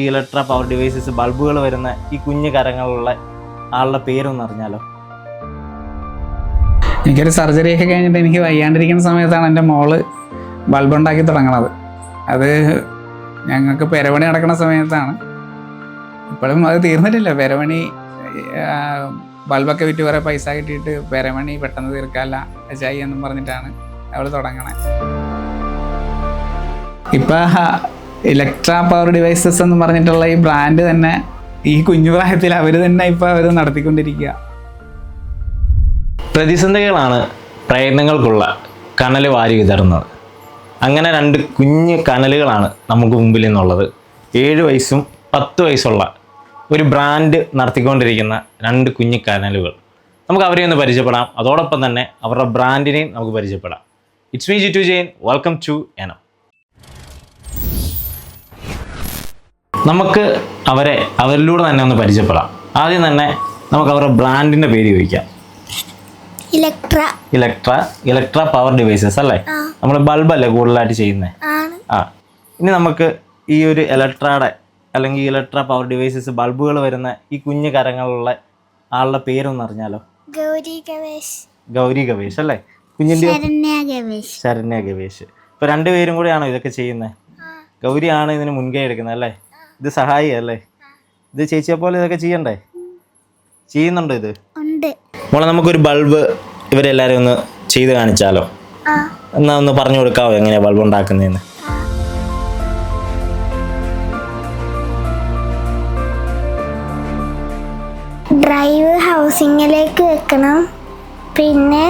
ഈ Electra power devices ബൾബുകൾ വരുന്ന ഈ കുഞ്ഞു കരങ്ങളുള്ള ആളുടെ പേരൊന്ന് അറിഞ്ഞാലോ? എനിക്കൊരു സർജറി ഒക്കെ കഴിഞ്ഞിട്ട് എനിക്ക് വയ്യാണ്ടിരിക്കുന്ന സമയത്താണ് എന്റെ മോൾ ബൾബ് ഉണ്ടാക്കി തുടങ്ങണത്. അത് ഞങ്ങൾക്ക് പെരവണി നടക്കുന്ന സമയത്താണ്. ഇപ്പോഴും അത് തീർന്നിട്ടില്ല. പെരവണി ബൾബൊക്കെ വിറ്റ് കുറേ പൈസ കിട്ടിയിട്ട് പെരവണി പെട്ടെന്ന് തീർക്കാല്ല ചായ എന്നും പറഞ്ഞിട്ടാണ് അവൾ തുടങ്ങണേ. ഇപ്പം ഇലക്ട്ര പവർ ഡിവൈസസ് എന്ന് പറഞ്ഞിട്ടുള്ള ഈ ബ്രാൻഡ് തന്നെ ഈ കുഞ്ഞു പ്രായത്തിൽ അവർ തന്നെ ഇപ്പം അവർ നടത്തിക്കൊണ്ടിരിക്കുക. പ്രതിസന്ധികളാണ് പ്രയത്നങ്ങൾക്കുള്ള കനൽ വാരി വിതറുന്നത്. അങ്ങനെ രണ്ട് കുഞ്ഞ് കനലുകളാണ് നമുക്ക് മുമ്പിൽ നിന്നുള്ളത്. ഏഴ് വയസ്സും പത്ത് വയസ്സുള്ള ഒരു ബ്രാൻഡ് നടത്തിക്കൊണ്ടിരിക്കുന്ന രണ്ട് കുഞ്ഞു കനലുകൾ. നമുക്ക് അവരെ ഒന്ന് പരിചയപ്പെടാം. അതോടൊപ്പം തന്നെ അവരുടെ ബ്രാൻഡിനെയും നമുക്ക് പരിചയപ്പെടാം. It's me G to Jain welcome to എനം നമുക്ക് അവരെ അവരിലൂടെ തന്നെ ഒന്ന് പരിചയപ്പെടാം. ആദ്യം തന്നെ നമുക്ക് അവരുടെ ബ്രാൻഡിന്റെ പേര് ചോദിക്കാം. Electra. Electra Electra power devices അല്ലേ. നമ്മൾ ബൾബല്ലേ കൂടുതലായിട്ട് ചെയ്യുന്നത് ആ. ഇനി നമുക്ക് ഈ ഒരു ഇലക്ട്രയുടെ അല്ലെങ്കിൽ ഇലക്ട്ര പവർ ഡിവൈസസ് ബൾബുകൾ വരുന്ന ഈ കുഞ്ഞു കരങ്ങളുള്ള ആളുടെ പേരൊന്ന് അറിഞ്ഞാലോ? ഗൗരി ഗവേഷ്. ഗൗരി ഗവേഷ് അല്ലേ? കുഞ്ഞിന്റെ ശരണ്യ ഗവേഷ്. ശരണ്യ ഗവേഷ്. ഇപ്പൊ രണ്ടുപേരും കൂടെയാണോ ഇതൊക്കെ ചെയ്യുന്നത് ഗൗരിയാണ് ഇതിന് മുൻകൈ എടുക്കുന്നത് അല്ലേ? ഇത് സഹായി അല്ലേ ഇത് ചേച്ചിയെ പോലെ ഇതൊക്കെ ചെയ്യണ്ടേ? ചെയ്യുന്നുണ്ടോ ഇത്? ഉണ്ട്. മോളെ നമുക്കൊരു ബൾബ് ഇവരെല്ലാരും ഒന്ന് ചെയ്ത് കാണിച്ചാലോ? എന്നാ ഒന്ന് പറഞ്ഞു കൊടുക്കാവോ എങ്ങനെയാ ബൾബ് ഉണ്ടാക്കുന്നതെന്ന് ഡ്രൈവ് ഹൗസിങ്ങിലേക്ക് വെക്കണം. പിന്നെ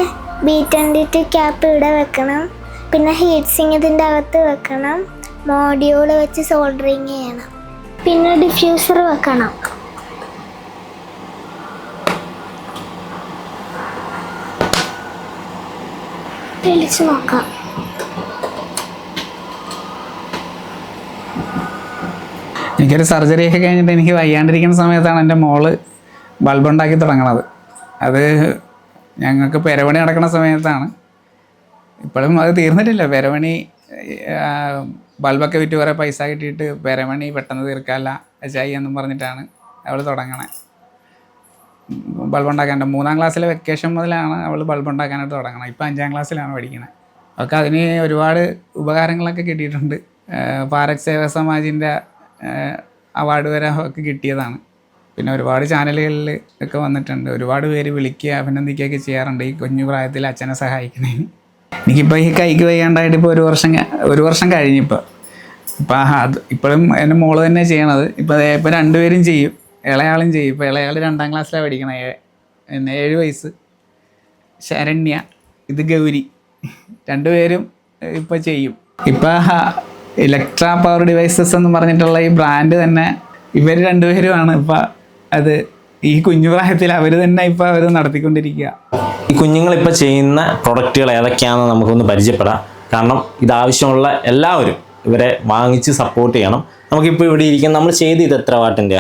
ബി ട്വന്റി ടു ക്യാപ്പ് ഇവിടെ വെക്കണം. പിന്നെ ഹീറ്റ് സിങ് ഇതിന്റെ അകത്ത് വെക്കണം. മോഡ്യൂൾ വെച്ച് സോൾഡറിങ് ചെയ്യണം. പിന്നെ ഡിഫ്യൂസർ വെക്കണം. തെളിച്ച് നോക്കാം. എനിക്കൊരു സർജറി ഒക്കെ കഴിഞ്ഞിട്ട് എനിക്ക് വയ്യാണ്ടിരിക്കുന്ന സമയത്താണ് എന്റെ മോൾ ബൾബുണ്ടാക്കി തുടങ്ങണത്. അത് ഞങ്ങൾക്ക് പെരവണി നടക്കുന്ന സമയത്താണ്. ഇപ്പോഴും അത് തീർന്നിട്ടില്ല. പെരവണി ബൾബൊക്കെ വിറ്റ് കുറേ പൈസ കിട്ടിയിട്ട് പെരമണി പെട്ടെന്ന് തീർക്കാല്ല ചായ എന്നും പറഞ്ഞിട്ടാണ് അവൾ തുടങ്ങണേ. ബൾബ് മൂന്നാം ക്ലാസ്സിലെ വെക്കേഷൻ മുതലാണ് അവൾ ബൾബ് ഉണ്ടാക്കാനായിട്ട് തുടങ്ങണം. ഇപ്പം അഞ്ചാം ക്ലാസ്സിലാണ് പഠിക്കുന്നത് അവൾക്ക് അതിന് ഒരുപാട് ഉപകാരങ്ങളൊക്കെ കിട്ടിയിട്ടുണ്ട്. പാരക് സേവ സമാജിന്റെ അവാർഡ് വരെ ഒക്കെ കിട്ടിയതാണ്. പിന്നെ ഒരുപാട് ചാനലുകളിൽ ഒക്കെ വന്നിട്ടുണ്ട്. ഒരുപാട് പേര് വിളിക്കുക അഭിനന്ദിക്കുകയൊക്കെ ചെയ്യാറുണ്ട് ഈ കുഞ്ഞു പ്രായത്തിൽ അച്ഛനെ സഹായിക്കുന്നതിന്. എനിക്കിപ്പോൾ ഈ കൈക്ക് വയ്യാണ്ടായിട്ട് ഇപ്പോൾ ഒരു വർഷം ഒരു വർഷം കഴിഞ്ഞിപ്പോൾ ഇപ്പം അത് ഇപ്പോഴും എന്റെ മോൾ തന്നെ ചെയ്യണത്. ഇപ്പോൾ ഇപ്പോൾ രണ്ടുപേരും ചെയ്യും. ഇളയാളും ചെയ്യും. ഇപ്പോൾ ഇളയാൾ രണ്ടാം ക്ലാസ്സിലാണ് പഠിക്കണത് എന്നെ ഏഴ് വയസ്സ്. ശരണ്യ ഇത് ഗൗരി. രണ്ടുപേരും ഇപ്പോൾ ചെയ്യും. ഇപ്പം ഇലക്ട്ര പവർ ഡിവൈസസ് എന്ന് പറഞ്ഞിട്ടുള്ള ഈ ബ്രാൻഡ് തന്നെ ഇവർ രണ്ടുപേരുമാണ് ഇപ്പം അത് ഈ കുഞ്ഞു പ്രായത്തിൽ അവർ തന്നെ ഇപ്പം അവർ നടത്തിക്കൊണ്ടിരിക്കുക ഈ കുഞ്ഞുങ്ങൾ ഇപ്പോൾ ചെയ്യുന്ന പ്രൊഡക്റ്റുകൾ ഏതൊക്കെയാണെന്ന് നമുക്കൊന്ന് പരിചയപ്പെടാം. കാരണം ഇതാവശ്യമുള്ള എല്ലാവരും ഇവരെ വാങ്ങിച്ച് സപ്പോർട്ട് ചെയ്യണം. നമുക്കിപ്പോൾ ഇവിടെ ഇരിക്കുന്ന നമ്മൾ ചെയ്ത് ഇത് എത്ര വാട്ടിന്റെ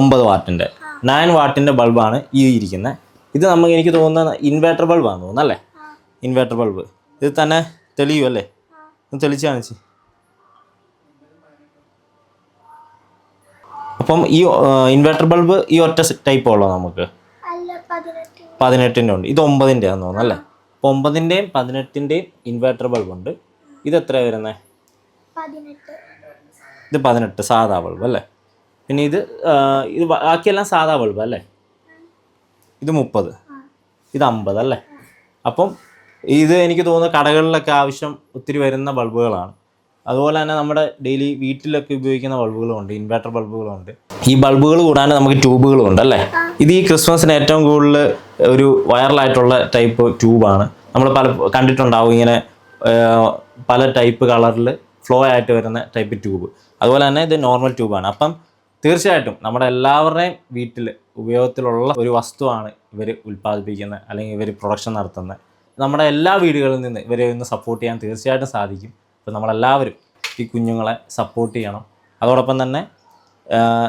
ഒമ്പത് വാട്ടിന്റെ നയൻ വാട്ടിന്റെ ബൾബാണ് ഈ ഇരിക്കുന്നത് ഇത് നമുക്ക് എനിക്ക് തോന്നുന്ന ഇൻവേർട്ടർ ബൾബാണെന്ന് തോന്നുന്നു അല്ലേ? Inverter bulb. ഇത് തന്നെ തെളിയും അല്ലേ? ഒന്ന് തെളിച്ച് കാണിച്ച്. അപ്പം ഈ ഇൻവേർട്ടർ ബൾബ് ഈ ഒറ്റ ടൈപ്പ് ഉള്ളോ നമുക്ക്? പതിനെട്ടിന്റെ ഉണ്ട് ഇത് ഒമ്പതിന്റെ ആണെന്ന് തോന്നുന്നു അല്ലേ? അപ്പോൾ ഒമ്പതിന്റെയും പതിനെട്ടിന്റെയും ഇൻവേർട്ടർ ബൾബ് ഉണ്ട്. ഇത് എത്ര വരുന്നത് ഇത് പതിനെട്ട് സാധാ ബൾബ് അല്ലേ? പിന്നെ ഇത് ഇത് ബാക്കിയെല്ലാം സാധാ ബൾബ് അല്ലേ? ഇത് മുപ്പത്. ഇത് അമ്പത് അല്ലേ? അപ്പം ഇത് എനിക്ക് തോന്നുന്നു കടകളിലൊക്കെ ആവശ്യം ഒത്തിരി വരുന്ന ബൾബുകളാണ് അതുപോലെ തന്നെ നമ്മുടെ ഡെയിലി വീട്ടിലൊക്കെ ഉപയോഗിക്കുന്ന ബൾബുകളും ഉണ്ട് ഇൻവെർട്ടർ ബൾബുകളും ഉണ്ട് ഈ ബൾബുകൾ കൂടാതെ നമുക്ക് ട്യൂബുകളും ഉണ്ട് അല്ലേ ഇത് ഈ ക്രിസ്മസിന് ഏറ്റവും കൂടുതൽ ഒരു വൈറലായിട്ടുള്ള ടൈപ്പ് ട്യൂബാണ്. നമ്മൾ പല കണ്ടിട്ടുണ്ടാവും ഇങ്ങനെ പല ടൈപ്പ് കളറിൽ ഫ്ലോ ആയിട്ട് വരുന്ന ടൈപ്പ് ട്യൂബ്. അതുപോലെ തന്നെ ഇത് നോർമൽ ട്യൂബാണ്. അപ്പം തീർച്ചയായിട്ടും നമ്മുടെ എല്ലാവരുടെയും വീട്ടിൽ ഉപയോഗത്തിലുള്ള ഒരു വസ്തുവാണ് ഇവർ ഉൽപ്പാദിപ്പിക്കുന്നത് അല്ലെങ്കിൽ ഇവർ പ്രൊഡക്ഷൻ നടത്തുന്നത് നമ്മുടെ എല്ലാ വീടുകളിൽ നിന്ന് ഇവരെ ഒന്ന് സപ്പോർട്ട് ചെയ്യാൻ തീർച്ചയായിട്ടും സാധിക്കും. അപ്പോൾ നമ്മളെല്ലാവരും ഈ കുഞ്ഞുങ്ങളെ സപ്പോർട്ട് ചെയ്യണം. അതോടൊപ്പം തന്നെ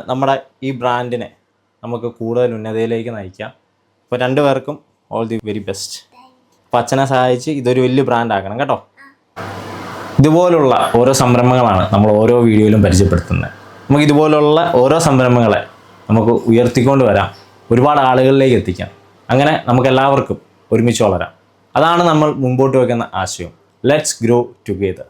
നമ്മുടെ ഈ ബ്രാൻഡിനെ നമുക്ക് കൂടുതൽ ഉന്നതയിലേക്ക് നയിക്കാം. അപ്പോൾ രണ്ടുപേർക്കും ഓൾ ദി വെരി ബെസ്റ്റ് അപ്പോൾ അച്ഛനെ സഹായിച്ച് ഇതൊരു വലിയ ബ്രാൻഡ് ആക്കണം കേട്ടോ. ഇതുപോലുള്ള ഓരോ സംരംഭങ്ങളാണ് നമ്മൾ ഓരോ വീഡിയോയിലും പരിചയപ്പെടുത്തുന്നത്. നമുക്ക് ഇതുപോലുള്ള ഓരോ സംരംഭങ്ങളെ നമുക്ക് ഉയർത്തിക്കൊണ്ട് വരാം. ഒരുപാട് ആളുകളിലേക്ക് എത്തിക്കാം. അങ്ങനെ നമുക്ക് എല്ലാവർക്കും ഒരുമിച്ച് വളരാം. അതാണ് നമ്മൾ മുമ്പോട്ട് വയ്ക്കുന്ന ആശയം. Let's grow together